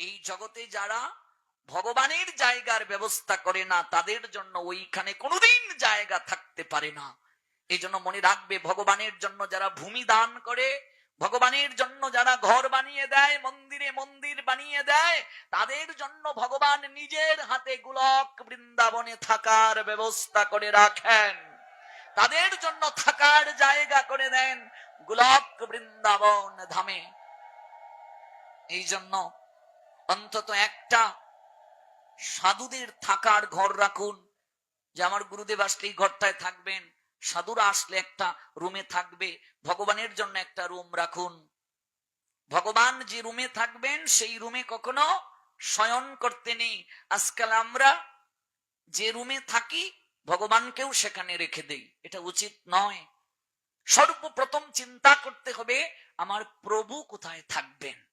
এই জগতে যারা ভগবানের জায়গার ব্যবস্থা করে না, তাদের জন্য ওইখানে কোনোদিন জায়গা থাকতে পারে না। এই জন্য মনে রাখবে, ভগবানের জন্য যারা ভূমি দান করে, ভগবানের জন্য যারা ঘর বানিয়ে দেয়, মন্দিরে মন্দির বানিয়ে দেয়, তাদের জন্য ভগবান নিজের হাতে গোলক বৃন্দাবনে থাকার ব্যবস্থা করে রাখেন। তাদের জন্য থাকার জায়গা করে দেন গোলক বৃন্দাবন ধামে। এই জন্য অন্তত একটা সাধুদের থাকার ঘর রাখুন, যে আমার গুরুদেব আসলে এই ঘরটায় থাকবেন, সাধুরা আসলে একটা রুমে থাকবে, ভগবানের জন্য একটা রুম রাখুন। ভগবান যে রুমে থাকবেন, সেই রুমে কখনো শয়ন করতে নেই। আজকাল আমরা যে রুমে থাকি, ভগবানকেও সেখানে রেখে দেই, এটা উচিত নয়। সর্বপ্রথম চিন্তা করতে হবে, আমার প্রভু কোথায় থাকবেন?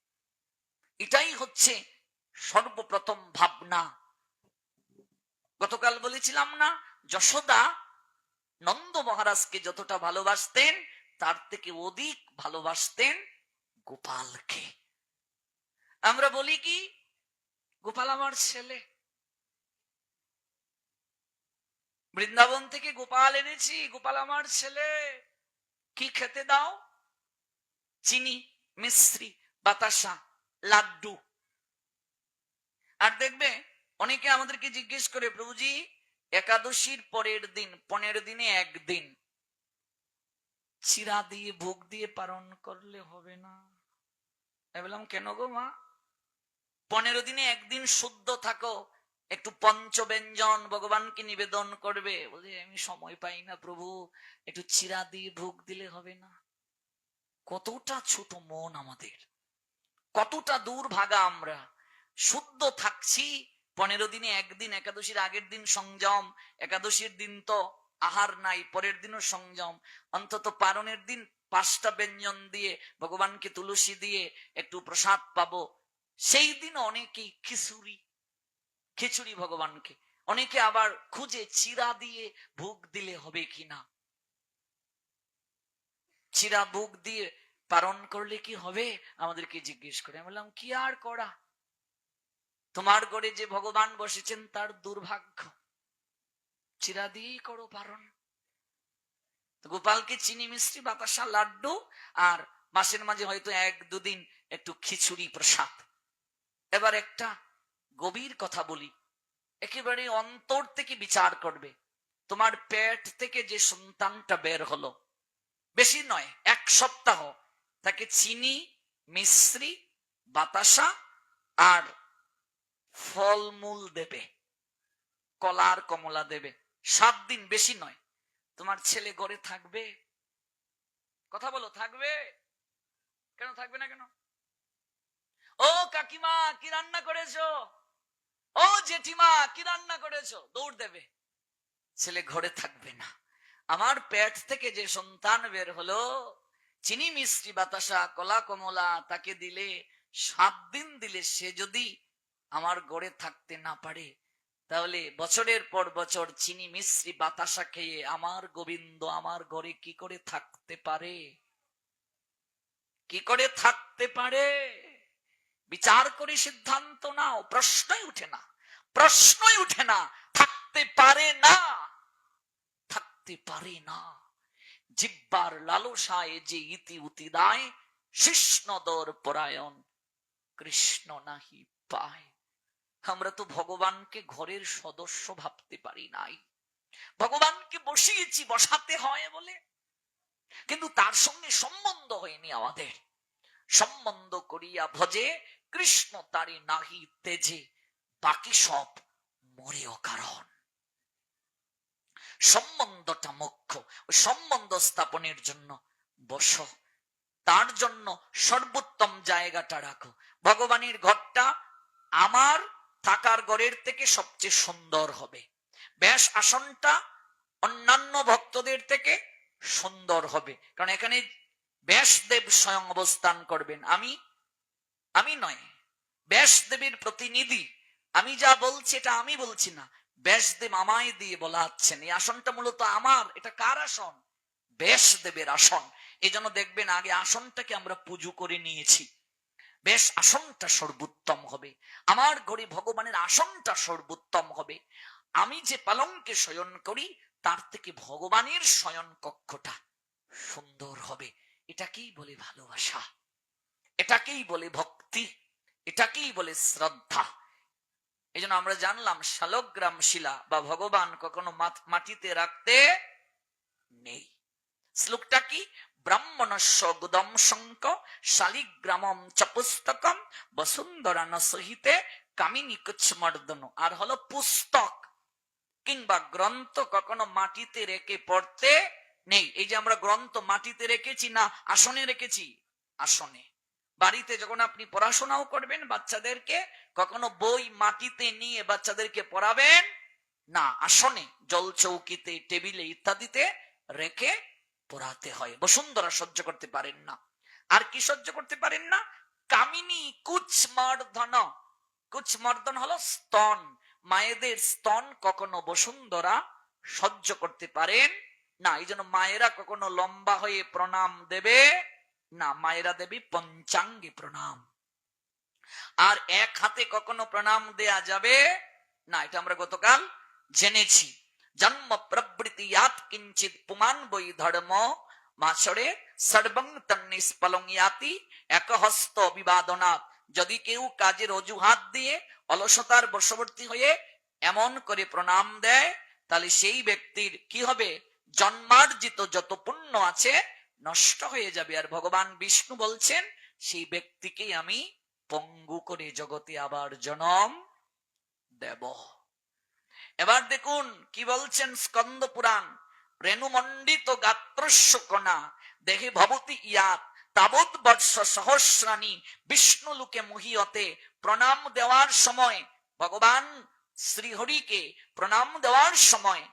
এটাই হচ্ছে সর্বপ্রথম ভাবনা। গতকাল বলেছিলাম না, যশোদা নন্দ মহারাজকে যতটা ভালোবাসতেন, তার থেকে অধিক ভালোবাসতেন গোপালকে। আমরা বলি কি, গোপাল আমার ছেলে। বৃন্দাবন থেকে গোপাল এনেছি, গোপাল আমার ছেলে। কি খেতে দাও? চিনি, মিশ্রি, বাতাসা। লাড্ডু। আর দেখবে, অনেকে আমাদেরকে জিজ্ঞেস করে, প্রভুজি, একাদশীর পরের দিন, পনেরো দিনে একদিন চিরা দিয়ে, ভোগ দিয়ে পালন করলে হবে না? বললাম, কেন গো মা? পনেরো দিনে একদিন শুদ্ধ থাকো, একটু পঞ্চব্যঞ্জন ভগবানকে নিবেদন করবে। বলে, আমি সময় পাই না প্রভু, একটু চিরা দিয়ে ভোগ দিলে হবে না। কতটা ছোট মন আমাদের। কতটা দূর ভাগা আমরা। শুদ্ধ থাকছি, পনেরো দিনে একদিন, একাদশীর আগের দিন সংযম, একাদশীর দিন তো আহার নাই, পরের দিনও সংযম। অন্তত পারণের দিন পাঁচটা ব্যঞ্জন দিয়ে, ভগবানকে তুলসী দিয়ে একটু প্রসাদ পাবো। সেই দিন অনেকেই খিচুড়ি খিচুড়ি ভগবানকে। অনেকে আবার খুঁজে চিরা দিয়ে ভোগ দিলে হবে কিনা। চিরা ভোগ দিয়ে পালন করলে কি হবে? আমাদেরকে জিজ্ঞেস করে। আমি বললাম, কি আর করা? তোমার ঘরে যে ভগবান বসেছেন, তার দুর্ভাগ্য। চিরা দিয়েই করো পারণ গোপালকে চিনি, মিষ্টি, বাতাসা, লাড্ডু আর মাসের মাঝে হয়তো এক দুদিন একটু খিচুড়ি প্রসাদ। এবার একটা গভীর কথা বলি। একেবারে অন্তর থেকে বিচার করবে। তোমার পেট থেকে যে সন্তানটা বের হলো, বেশি নয়, এক সপ্তাহ তাকে চিনি, মিশ্রি, বাতাসা আর ফলমূল দেবে। কলার কমলা দেবে। সাত দিন বেশি নয়। তোমার ছেলে ঘরে থাকবে। কথা বলো, থাকবে? কেন থাকবে না কেন? ও কাকিমা, কি রান্না করেছ? ও জেঠিমা, কি রান্না করেছ? দৌড় দেবে। ছেলে ঘরে থাকবে না। আমার পেট থেকে যে সন্তান বের হলো চিনি মিষ্টি বাতাসা, কলা কমলা তাকে দিলে, সাত দিন দিলে সে যদি আমার গড়ে থাকতে না পারে, তাহলে বছরের পর বছর চিনি মিশ্রি বাতাসা খেয়ে আমার গোবিন্দ আমার ঘরে কি করে থাকতে পারে? কি করে থাকতে পারে? বিচার করে সিদ্ধান্ত নাও, প্রশ্নই উঠে না, প্রশ্নই উঠে না, থাকতে পারে না, থাকতে পারে না। জিব্বার লালসায় যে ইতি উতি দায় শিষ্ণদর পরায়ণ কৃষ্ণ নাহি পায়। আমরা তো ভগবানকে ঘরের সদস্য ভাবতে পারি নাই। ভগবানকে বসিয়েছি, বসাতে হয় বলে। কিন্তু তার সঙ্গে সম্বন্ধ হয়নি আমাদের। সম্বন্ধ করিয়া ভজে, কৃষ্ণ তারি নাহি তেজে, বাকি সব মরেও কারণ। সম্বন্ধটা মুখ্য সম্বন্ধ স্থাপনের জন্য বস। তার জন্য সর্বোত্তম জায়গাটা রাখো। ভগবানের ঘরটা আমার থাকার ঘরের থেকে সবচেয়ে সুন্দর হবে। ব্যাস আসনটা অন্যান্য ভক্তদের থেকে সুন্দর হবে। কারণ এখানে ব্যাসদেব স্বয়ং অবস্থান করবেন। আমি আমি নয়। ব্যাসদেবের প্রতিনিধি। আমি যা বলছি এটা আমি বলছি না। ব্যাসদেব আমায় দিয়ে বলাচ্ছেন এই আসনটা মূলত আমার। এটা কার আসন? ব্যাসদেবের আসন। এই জন্য দেখবেন আগে আসনটাকে আমরা পুজো করে নিয়েছি। বেশ, আসনটা সর্বোত্তম হবে। আমার ঘরে ভগবানের আসনটা সর্বোত্তম হবে। আমি যে পালঙ্কে শয়ন করি, তার থেকে ভগবানের শয়ন কক্ষটা সুন্দর হবে। এটাকেই বলে ভালোবাসা। এটাকেই বলে ভক্তি। এটাকেই বলে শ্রদ্ধা। এই জন্য আমরা জানলাম শালগ্রাম শিলা বা ভগবান কখনো মাটিতে রাখতে নেই। শ্লোকটা কি? ব্রাহ্মণস্য গুদম শঙ্ক শালিগ্রামম চ পুস্তকম বসুন্ধরান সহিতে কামিনী কুচ্ছমর্দন। আর হলো পুস্তক, কিংবা গ্রন্থ কখনো মাটিতে রেখে পড়তে নেই। এই যে আমরা গ্রন্থ মাটিতে রেখেছি না আসনে রেখেছি? আসনে। বাড়িতে যখন আপনি পড়াশোনাও করবেন, বাচ্চাদেরকে কখনো বই মাটিতে নিয়ে বাচ্চাদেরকে পড়াবেন? না, আসনে, জল চৌকিতে, টেবিলে ইত্যাদিতে রেখে পড়াতে হয়। বসুন্ধরা সহ্য করতে পারেন না। আর কি সহ্য করতে পারেন না? কামিনী কুচমর্দন কুচমর্দন হলো স্তন। মায়েদের স্তন কখনো বসুন্ধরা সহ্য করতে পারেন না। এই জন্য মায়েরা কখনো লম্বা হয়ে প্রণাম দেবে না, মায়েরা দেবী পঞ্চাঙ্গে প্রণাম। আর এক হাতে কখনো প্রণাম দেয়া যাবে? না, এটা আমরা গতকাল জেনেছি। জন্ম প্রবৃতি ইয়াত কিঞ্চিত পুমান বই ধর্ম। মাছরে সর্বং তন্নিষ্পলং ইয়াতি একহস্ত বিবাদনাথ যদি কেউ কাজের অজুহাত দিয়ে অলসতার বশবর্তী হয়ে এমন করে প্রণাম দেয়, তাহলে সেই ব্যক্তির কি হবে? জন্মার্জিত যত পুণ্য আছে নষ্ট হয়ে যাবে। আর ভগবান বিষ্ণু বলছেন, সেই ব্যক্তিকেই আমি পঙ্গু করে জগতে আবার জনম দেব। এবার দেখুন, কি বলছেন স্কন্দ পুরাণ? রেণুমণ্ডিত গাত্রস্য কণা দেহে ভবতি ইয়াত, তাবৎ বর্ষ সহস্রাণী, বিষ্ণু লোকে মহিয়তে প্রণাম দেওয়ার সময়, ভগবান শ্রীহরিকে প্রণাম দেওয়ার সময়,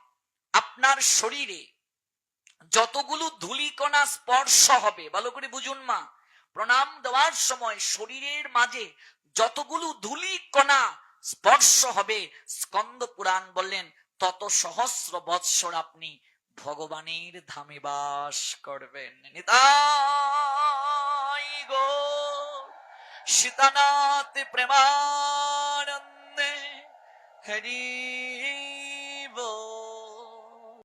আপনার শরীরে যতগুলো ধুলিকণা স্পর্শ হবে। ভালো করে বুঝুন মা। প্রণাম দেওয়ার সময় শরীরের মাঝে যতগুলো ধুলিকণা স্পর্শ হবে, স্কন্দ পুরাণ বললেন, তত সহস্র বৎসর আপনি ভগবানের ধামে বাস করবেন। নিতাই গো সীতানাথ প্রেমানন্দে হরি